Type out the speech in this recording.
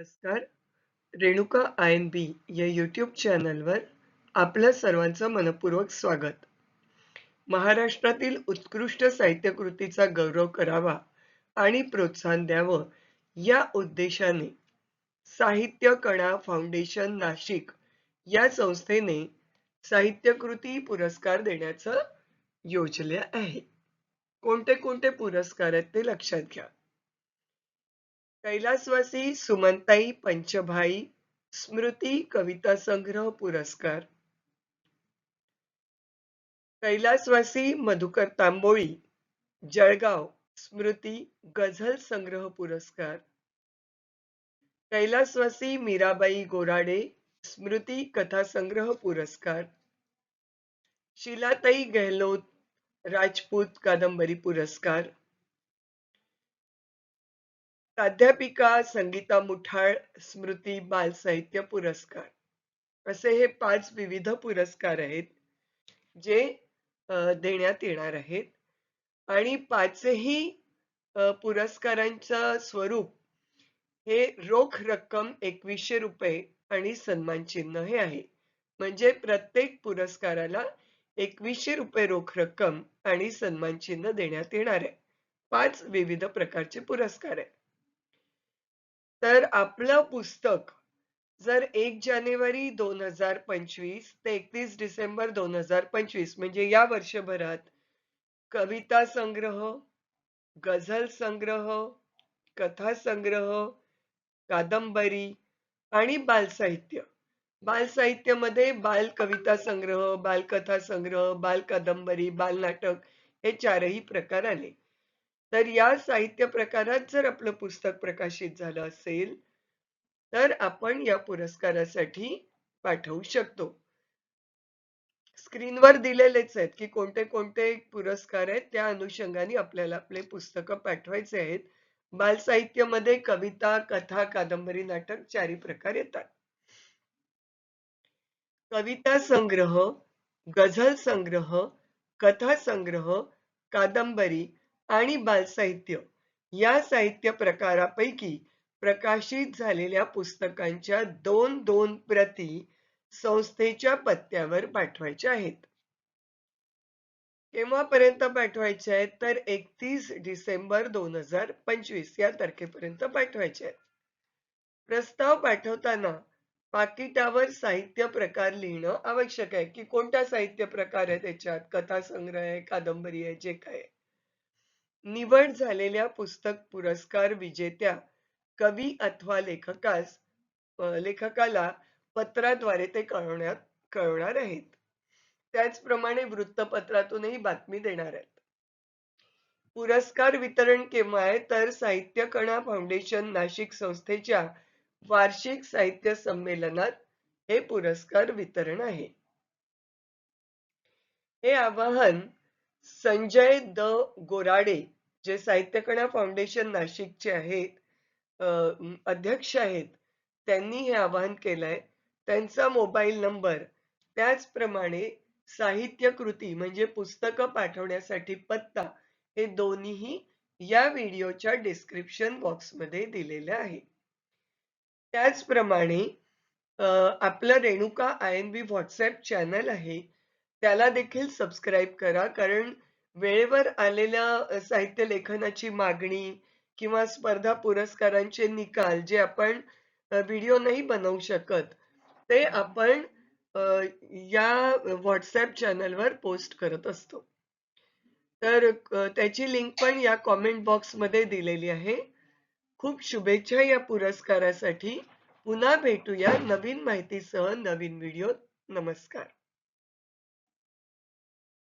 नमस्कार. Renuka I N बी या YouTube चॅनलवर आपलं सर्वांचं मनपूर्वक स्वागत. महाराष्ट्रातील उत्कृष्ट साहित्यकृतीचा गौरव करावा आणि प्रोत्साहन द्यावं या उद्देशाने साहित्य कणा फाउंडेशन नाशिक या संस्थेने साहित्यकृती पुरस्कार देण्याचं योजले आहे. कोणते कोणते पुरस्कार आहेत ते लक्षात घ्या. कैलासवासी सुमनताई पंचभाई स्मृती कविता संग्रह पुरस्कार. कैलासवासी मधुकर तांबोळी जळगाव स्मृती गझल संग्रह पुरस्कार. कैलासवासी मीराबाई गोराडे स्मृती कथा संग्रह पुरस्कार. शिलाताई गेहलोत राजपूत कादंबरी पुरस्कार. प्राध्यापिका संगीता मुठाळ स्मृती बाल साहित्य पुरस्कार. असे हे पाच विविध पुरस्कार आहेत जे देण्यात येणार आहेत. आणि पाचही पुरस्कारांचं स्वरूप हे रोख रक्कम एकवीसशे रुपये आणि सन्मान चिन्ह हे आहे. म्हणजे प्रत्येक पुरस्काराला एकवीसशे रुपये रोख रक्कम आणि सन्मान चिन्ह देण्यात येणार आहे. पाच विविध प्रकारचे पुरस्कार आहेत. तर आपलं पुस्तक जर एक जानेवारी दोन हजार पंचवीस ते एकतीस डिसेंबर दोन हजार पंचवीस म्हणजे या वर्षभरात कविता संग्रह गझल संग्रह कथा संग्रह कादंबरी आणि बालसाहित्य. बालसाहित्यामध्ये बाल कविता संग्रह बालकथा संग्रह बाल कादंबरी बालनाटक हे चारही प्रकार आले. तर या साहित्य प्रकारात जर आपलं पुस्तक प्रकाशित झालं असेल तर आपण या पुरस्कारासाठी पाठवू शकतो. स्क्रीनवर दिलेलेच आहेत की कोणते कोणते पुरस्कार आहेत त्या अनुषंगाने आपल्याला आपले पुस्तक पाठवायचे आहेत. बाल साहित्यामध्ये कविता कथा कादंबरी नाटक चारी प्रकार येतात. कविता संग्रह गझल संग्रह कथा संग्रह कादंबरी आणि बालसाहित्य. या साहित्य प्रकारापैकी प्रकाशित झालेल्या पुस्तकांच्या दोन दोन प्रती संस्थेच्या पत्त्यावर पाठवायच्या आहेत. केव्हापर्यंत पाठवायचे आहेत? तर एकतीस डिसेंबर दोन हजार पंचवीस या तारखेपर्यंत पाठवायचे आहेत. प्रस्ताव पाठवताना पाकिटावर साहित्य प्रकार लिहिणं आवश्यक आहे की कोणता साहित्य प्रकार आहे त्याच्यात? कथा संग्रह आहे कादंबरी आहे जे काय निवड झालेल्या पुस्तक पुरस्कार विजेत्या कवी अथवा लेखकास लेखकाला पत्राद्वारे ते कळवण्यात कळवणार आहेत. त्याचप्रमाणे वृत्तपत्रातूनही बातमी देणार आहेत. पुरस्कार वितरण केव्हा आहे? तर साहित्य कणा फाउंडेशन नाशिक संस्थेच्या वार्षिक साहित्य संमेलनात हे पुरस्कार वितरण आहे. हे आवाहन संजय द गोराडे जे साहित्यकणा फाउंडेशन नाशिकचे आहेत अध्यक्ष आहेत त्यांनी हे आवाहन केलंय. त्यांचा मोबाईल नंबर त्याचप्रमाणे साहित्य कृती म्हणजे पुस्तकं पाठवण्यासाठी पत्ता हे दोन्हीही या व्हिडिओच्या डिस्क्रिप्शन बॉक्समध्ये दिलेले आहे. त्याचप्रमाणे आपलं Renuka I N B WhatsApp channel आहे त्याला देखील सबस्क्राईब करा कारण वेळेवर आलेल्या साहित्य लेखनाची मागणी किंवा स्पर्धा पुरस्कारांचे निकाल जे आपण व्हिडिओ नाही बनवू शकत ते आपण या व्हॉट्सअप चॅनलवर पोस्ट करत असतो. तर त्याची लिंक पण या कॉमेंट बॉक्समध्ये दिलेली आहे. खूप शुभेच्छा या पुरस्कारासाठी. पुन्हा भेटूया नवीन माहितीसह नवीन व्हिडिओ नमस्कार.